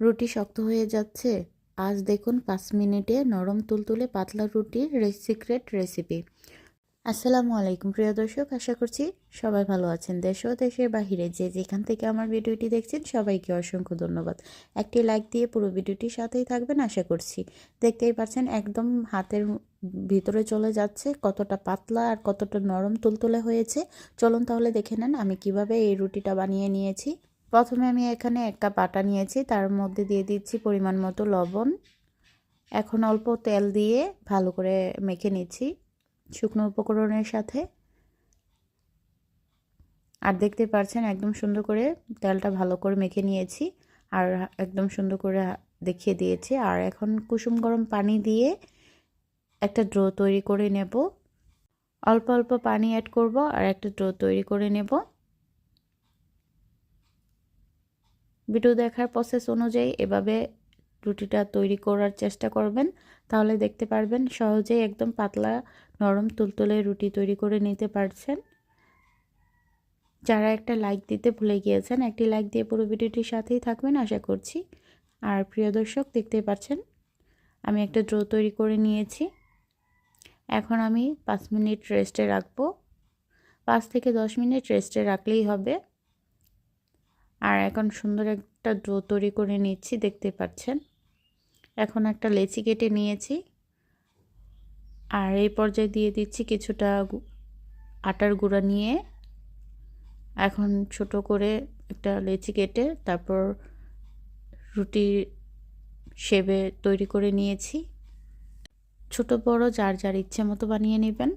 রুটি শক্ত হয়ে যাচ্ছে। আজ দেখুন পাঁচ মিনিটে নরম তুলতুলে পাতলা রুটির সিক্রেট রেসিপি। আসসালামু আলাইকুম, প্রিয় দর্শক, আশা করছি সবাই ভালো আছেন। দেশ ও দেশের বাহিরে যে যেখান থেকে আমার ভিডিওটি দেখছেন, সবাইকে অসংখ্য ধন্যবাদ। একটি লাইক দিয়ে পুরো ভিডিওটির সাথেই থাকবেন, আশা করছি। দেখতেই পাচ্ছেন একদম হাতের ভিতরে চলে যাচ্ছে কতটা পাতলা আর কতটা নরম তুলতুলে হয়েছে। চলুন তাহলে দেখে নেন আমি কীভাবে এই রুটিটা বানিয়ে নিয়েছি। প্রথমে আমি এখানে এক কাপ আটা নিয়েছি, তার মধ্যে দিয়ে দিচ্ছি পরিমাণ মতো লবণ। এখন অল্প তেল দিয়ে ভালো করে মেখে নিচ্ছি শুকনো উপকরণের সাথে। আর দেখতে পাচ্ছেন একদম সুন্দর করে তেলটা ভালো করে মেখে নিয়েছি, আর একদম সুন্দর করে দেখিয়ে দিয়েছি। আর এখন কুসুম গরম পানি দিয়ে একটা ড্রো তৈরি করে নেব। অল্প অল্প পানি অ্যাড করব আর একটা ড্রো তৈরি করে নেব। ভিডিও দেখার প্রসেস অনুযায়ী এভাবে রুটিটা তৈরি করার চেষ্টা করবেন। তাহলে দেখতে পারবেন সহজেই একদম পাতলা, নরম, তুলতুলে রুটি তৈরি করে নিতে পারছেন। যারা একটা লাইক দিতে ভুলে গিয়েছেন, একটি লাইক দিয়ে পুরো ভিডিওটির সাথেই থাকবেন আশা করছি। আর প্রিয় দর্শক, দেখতেই পাচ্ছেন, আমি একটা ড্রো তৈরি করে নিয়েছি। এখন আমি পাঁচ মিনিট রেস্টে রাখব। পাঁচ থেকে দশ মিনিট রেস্টে রাখলেই হবে। আর এখন সুন্দর একটা ডো তৈরি করে নিচ্ছি, দেখতে পাচ্ছেন। এখন একটা লেচি কেটে নিয়েছি। আর এই পর্যায়ে দিয়ে দিচ্ছি কিছুটা আটার গুঁড়া নিয়ে। এখন ছোট করে একটা লেচি কেটে তারপর রুটি শেবে তৈরি করে নিয়েছি। ছোট, বড়, যার যার ইচ্ছে মতো বানিয়ে নেবেন।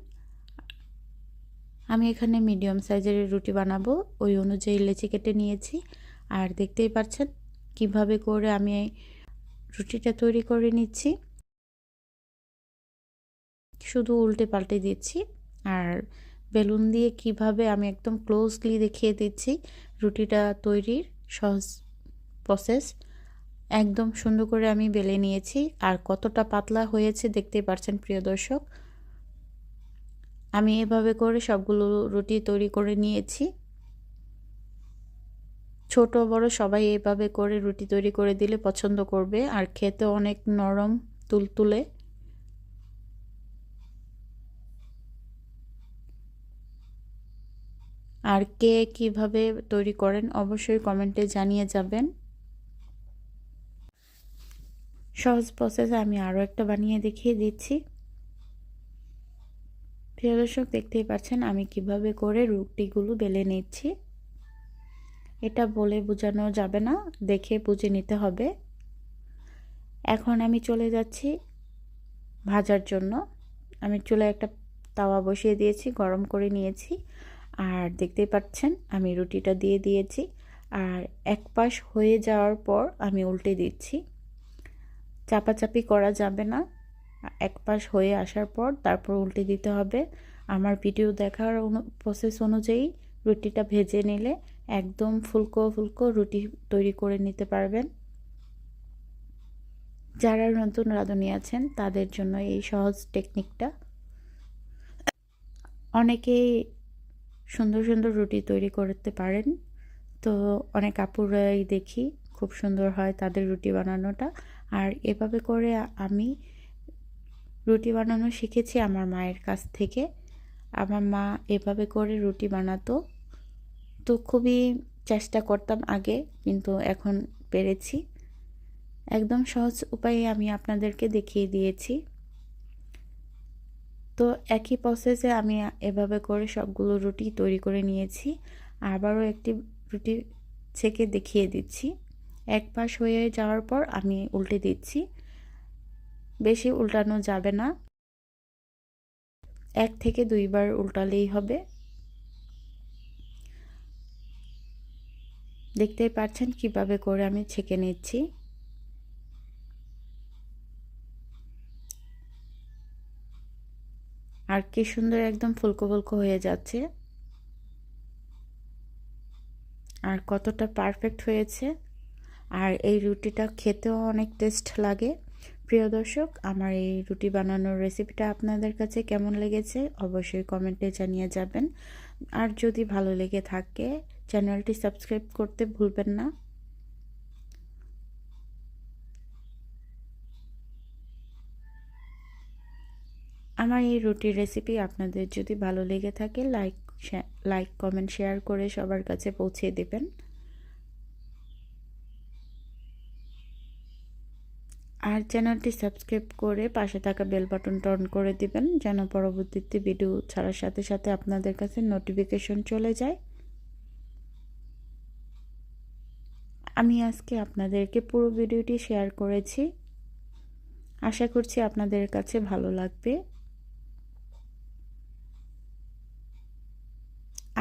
আমি এখানে মিডিয়াম সাইজের রুটি বানাবো, ওই অনুযায়ী লেচি কেটে নিয়েছি। আর দেখতেই পাচ্ছেন কীভাবে করে আমি রুটিটা তৈরি করে নিচ্ছি। শুধু উল্টে পাল্টে দিচ্ছি আর বেলুন দিয়ে কীভাবে আমি একদম ক্লোজলি দেখিয়ে দিচ্ছি রুটিটা তৈরির সহজ প্রসেস একদম সুন্দর করে আমি বেলে নিয়েছি আর কতটা পাতলা হয়েছে দেখতে পাচ্ছেন প্রিয় দর্শক। আমি এভাবে করে সবগুলো রুটি তৈরি করে নিয়েছি। ছোট, বড় সবাই এভাবে করে রুটি তৈরি করে দিলে পছন্দ করবে। আর খেতে অনেক নরম, তুলতুলে। আর কে কীভাবে তৈরি করেন অবশ্যই কমেন্টে জানিয়ে যাবেন। সহজ প্রসেসে আমি আরও একটা বানিয়ে দেখিয়ে দিচ্ছি। প্রিয় দর্শক, দেখতেই পাচ্ছেন আমি কীভাবে করে রুটিগুলো বেলে নিচ্ছি। এটা বলে বোঝানো যাবে না, দেখে বুঝে নিতে হবে। এখন আমি চলে যাচ্ছি ভাজার জন্য। আমি চুলে একটা তাওয়া বসিয়ে দিয়েছি, গরম করে নিয়েছি। আর দেখতেই পাচ্ছেন, আমি রুটিটা দিয়ে দিয়েছি। আর এক পাশ হয়ে যাওয়ার পর আমি উল্টে দিচ্ছি। চাপাচাপি করা যাবে না। এক পাশ হয়ে আসার পর তারপর উল্টে দিতে হবে। আমার ভিডিও দেখার প্রসেস অনুযায়ী রুটিটা ভেজে নিলে একদম ফুলকো ফুলকো রুটি তৈরি করে নিতে পারবেন। যারা নতুন রাঁধুনি আছেন, তাদের জন্য এই সহজ টেকনিকটা অনেকেই সুন্দর সুন্দর রুটি তৈরি করতে পারেন। তো অনেক আপুরাই দেখি খুব সুন্দর হয় তাদের রুটি বানানোটা। আর এভাবে করে আমি রুটি বানানো শিখেছি আমার মায়ের কাছ থেকে। আমার মা এভাবে করে রুটি বানাতো। তো খুবই চেষ্টা করতাম আগে, কিন্তু এখন পেরেছি। একদম সহজ উপায়ে আমি আপনাদেরকে দেখিয়ে দিয়েছি। তো একই প্রসেসে আমি এভাবে করে সবগুলো রুটি তৈরি করে নিয়েছি। আবারও একটি রুটি ছেঁকে দেখিয়ে দিচ্ছি। এক পাশ হয়ে যাওয়ার পর আমি উল্টে দিচ্ছি। বেশি উল্টানো যাবে না। এক থেকে দুইবার উল্টালেই হবে। দেখতেই পাচ্ছেন কীভাবে করে আমি ছেঁকে নিচ্ছি। আর কি সুন্দর একদম ফুলকো ফুলকো হয়ে যাচ্ছে। আর কতটা পারফেক্ট হয়েছে। আর এই রুটিটা খেতেও অনেক টেস্ট লাগে। প্রিয় দর্শক, আমার এই রুটি বানানোর রেসিপিটা আপনাদের কাছে কেমন লেগেছে অবশ্যই কমেন্টে জানিয়ে যাবেন। আর যদি ভালো লেগে থাকে, চ্যানেলটি সাবস্ক্রাইব করতে ভুলবেন না। আমার এই রুটির রেসিপি আপনাদের যদি ভালো লেগে থাকে লাইক লাইক কমেন্ট শেয়ার করে সবার কাছে পৌঁছে দেবেন। আর চ্যানেলটি সাবস্ক্রাইব করে পাশে থাকা বেল বাটন অন করে দিবেন, যেন পরবর্তীতে ভিডিও ছাড়ার সাথে সাথে আপনাদের কাছে নোটিফিকেশন চলে যায়। আমি আজকে আপনাদেরকে পুরো ভিডিওটি শেয়ার করেছি। আশা করছি আপনাদের কাছে ভালো লাগবে।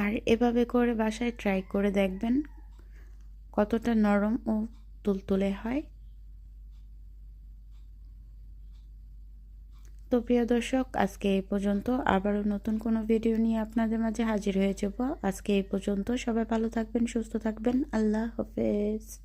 আর এভাবে করে বাসায় ট্রাই করে দেখবেন কতটা নরম ও তুলতুলে হয়। তো প্রিয় দর্শক, আজকে এই পর্যন্ত আবারও নতুন কোনো ভিডিও নিয়ে আপনাদের মাঝে হাজির হয়ে যাব। আজকে এই পর্যন্ত সবাই ভালো থাকবেন, সুস্থ থাকবেন। আল্লাহ হাফেজ।